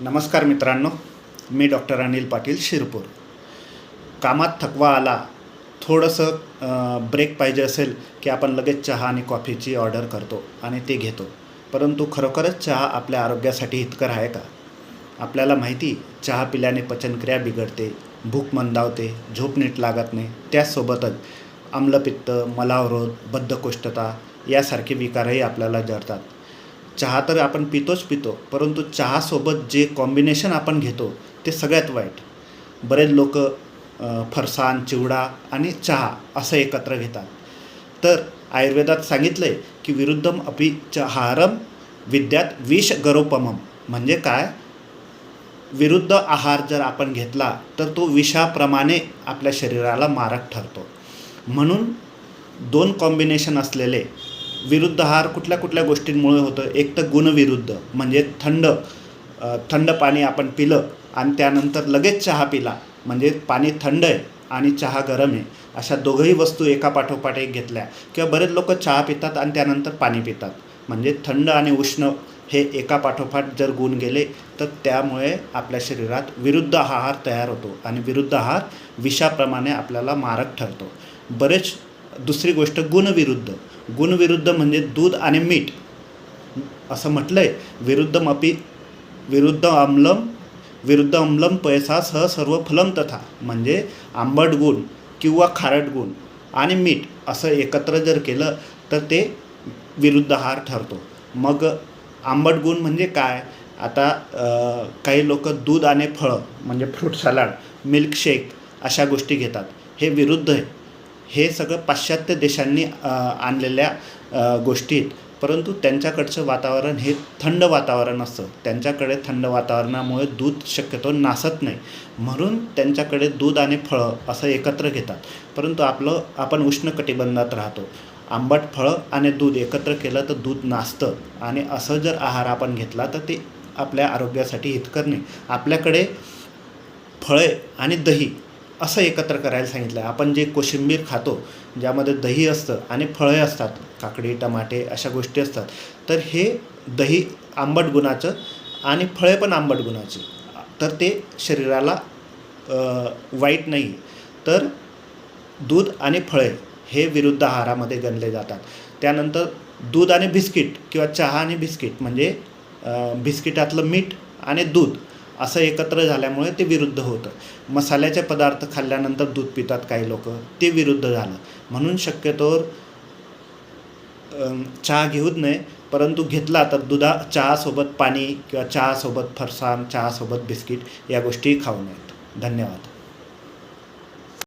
नमस्कार मित्रांनो मी डॉक्टर अनिल पाटील शिरपूर. कामात थकवा आला थोडंसं ब्रेक पाहिजे असेल की आपण लगेच चहा आणि कॉफीची ऑर्डर करतो आणि ते घेतो. परंतु खरोखरच चहा आपल्या आरोग्यासाठी हितकर आहे का? आपल्याला माहिती चहा पिल्याने पचनक्रिया बिघडते भूक मंदावते झोप नीट लागत नाही. त्याचसोबतच आम्लपित्त मलावरोध बद्धकोष्ठता यासारखे विकारही आपल्याला जडतात. चहा तर आपण पितोच पितो परंतु चहासोबत जे कॉम्बिनेशन आपण घेतो ते सगळ्यात वाईट. बरेच लोक फरसाण चिवडा आणि चहा असं एकत्र घेतात. तर आयुर्वेदात सांगितलं आहे की विरुद्धम अपि चहारम विद्यात विष गरोपमम म्हणजे काय? विरुद्ध आहार जर आपण घेतला तर तो विषाप्रमाणे आपल्या शरीराला मारक ठरतो. म्हणून दोन कॉम्बिनेशन असलेले विरुद्ध आहार कुठल्या कुठल्या गोष्टींमुळे होतं? एक तर गुणविरुद्ध म्हणजे थंड थंड पाणी आपण पिलं आणि त्यानंतर लगेच चहा पिला म्हणजे पाणी थंड आहे आणि चहा गरम आहे. अशा दोघंही वस्तू एका पाठोपाठ एक घेतल्या. किंवा बरेच लोक चहा पितात आणि त्यानंतर पाणी पितात. म्हणजे थंड आणि उष्ण हे एका पाठोपाठ जर गुण गेले तर त्यामुळे आपल्या शरीरात विरुद्ध आहार तयार होतो आणि विरुद्ध आहार विषाप्रमाणे आपल्याला मारक ठरतो. बरेच दुसरी गोष्ट गुणविरुद्ध. गुणविरुद्ध म्हणजे दूध आणि मीठ. असं म्हटलं आहे विरुद्ध मपी विरुद्ध आम्लम विरुद्ध अम्लम पैसा सह सर्व फलम तथा म्हणजे आंबट गुण किंवा खारट गुण आणि मीठ असं एकत्र जर केलं तर ते विरुद्ध आहार ठरतो. मग आंबट गुण म्हणजे काय? आता काही लोक दूध आणि फळं म्हणजे फ्रूट सलाड मिल्कशेक अशा गोष्टी घेतात. हे विरुद्ध आहे. हे सगळं पाश्चात्य देशांनी आणलेल्या गोष्टीत गोष्टी आहेत. परंतु त्यांच्याकडचं वातावरण हे थंड वातावरण असतं. त्यांच्याकडे थंड वातावरणामुळे दूध शक्यतो नासत नाही. म्हणून त्यांच्याकडे दूध आणि फळं असं एकत्र घेतात. परंतु आपलं आपण उष्णकटिबंधात राहतो. आंबट फळं आणि दूध एकत्र केलं तर दूध नासतं. आणि असं जर आहार आपण घेतला तर ते आपल्या आरोग्यासाठी हितकर नाही. आपल्याकडे फळे आणि दही असं एकत्र करायला सांगितलं आहे आपण जे कोशिंबीर खातो ज्यामध्ये दही असतं आणि फळे असतात काकडी टमाटे अशा गोष्टी असतात तर हे दही आंबट गुणाचं आणि फळे पण आंबट गुणाची. तर ते शरीराला वाईट नाही. तर दूध आणि फळे हे विरुद्ध आहारामध्ये गणले जातात. त्यानंतर दूध आणि बिस्किट किंवा चहा आणि बिस्किट म्हणजे बिस्किटातलं मीठ आणि दूध असं एकत्र झाल्यामुळे ते विरुद्ध होतं. मसाल्याचे पदार्थ खाल्ल्यानंतर दूध पितात काही लोक. ते विरुद्ध झालं. म्हणून शक्यतोवर चहा घेऊच नये. परंतु घेतला तर दुधा चहासोबत पाणी किंवा चहासोबत फरसाण चहासोबत बिस्किट या गोष्टी खाऊ नयेत. धन्यवाद.